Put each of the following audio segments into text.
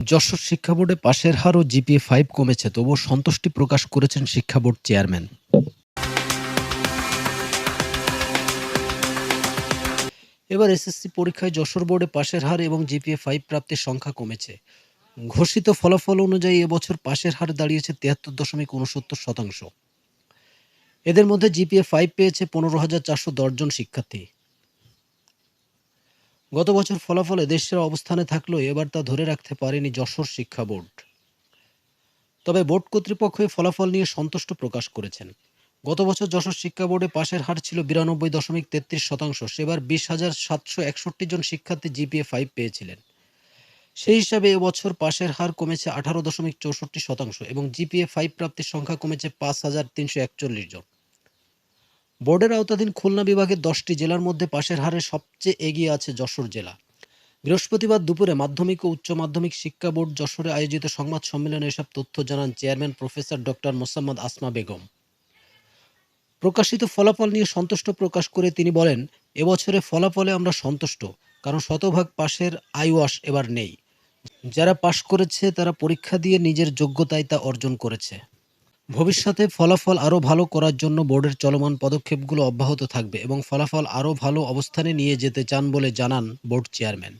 যশোর শিক্ষা বোর্ডে পাশের হার ও জিপিএ ফাইভ কমেছে, তবুও সন্তুষ্টি প্রকাশ করেছেন শিক্ষা বোর্ড চেয়ারম্যান। এবার এসএসসি পরীক্ষায় যশোর বোর্ডে পাশের হার এবং জিপিএ ফাইভ প্রাপ্তির সংখ্যা কমেছে। ঘোষিত ফলাফল অনুযায়ী এবছর পাশের হার দাঁড়িয়েছে তিয়াত্তর দশমিক উনসত্তর শতাংশ। এদের মধ্যে জিপিএ ফাইভ পেয়েছে পনেরো হাজার চারশো দশজন শিক্ষার্থী। গত বছর ফলাফলে দেশের অবস্থানে থাকলেও এবার তা ধরে রাখতে পারেনি যশোর শিক্ষা বোর্ড। তবে বোর্ড কর্তৃপক্ষ ফলাফল নিয়ে সন্তুষ্ট প্রকাশ করেছেন। গত বছর যশোর শিক্ষা বোর্ডে পাশের হার ছিল বিরানব্বই দশমিক তেত্রিশ শতাংশ, সেবার বিশ হাজার সাতশো একষট্টি জন শিক্ষার্থী জিপিএ ফাইভ পেয়েছিলেন। সেই হিসাবে এবছর পাশের হার কমেছে আঠারো দশমিক চৌষট্টি শতাংশ এবং জিপিএ ফাইভ প্রাপ্তির সংখ্যা কমেছে পাঁচ হাজার তিনশো একচল্লিশ জন। বোর্ডের আওতাধীন খুলনা বিভাগের দশটি জেলার মধ্যে পাশের হারে সবচেয়ে এগিয়ে আছে যশোর জেলা। বৃহস্পতিবার দুপুরে মাধ্যমিক ও উচ্চ মাধ্যমিক শিক্ষা বোর্ড যশোরে আয়োজিত সংবাদ সম্মেলনে এসব তথ্য জানান chairman professor doctor Mosammat Asma Begum. প্রকাশিত ফলাফল নিয়ে সন্তুষ্ট প্রকাশ করে তিনি বলেন, এবছরে ফলাফলে আমরা সন্তুষ্ট, কারণ শতভাগ পাশের আইওয়াস এবার নেই। যারা পাশ করেছে তারা পরীক্ষা দিয়ে নিজের যোগ্যতায় তা অর্জন করেছে। ভবিষ্যতে ফলাফল আরও ভালো করার জন্য বোর্ডের চলমান পদক্ষেপগুলো অব্যাহত থাকবে এবং ফলাফল আরও ভালো অবস্থানে নিয়ে যেতে চান বলে জানান বোর্ড চেয়ারম্যান।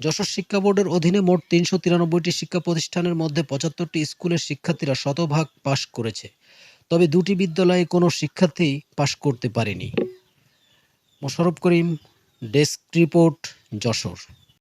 যশোর শিক্ষা বোর্ডের অধীনে মোট তিনশো তিরানব্বইটি শিক্ষা প্রতিষ্ঠানের মধ্যে পঁচাত্তরটি স্কুলের শিক্ষার্থীরা শতভাগ পাশ করেছে। তবে দুটি বিদ্যালয়ে কোনো শিক্ষার্থী পাশ করতে পারেনি। Mosharraf Karim, desk report, Jessore.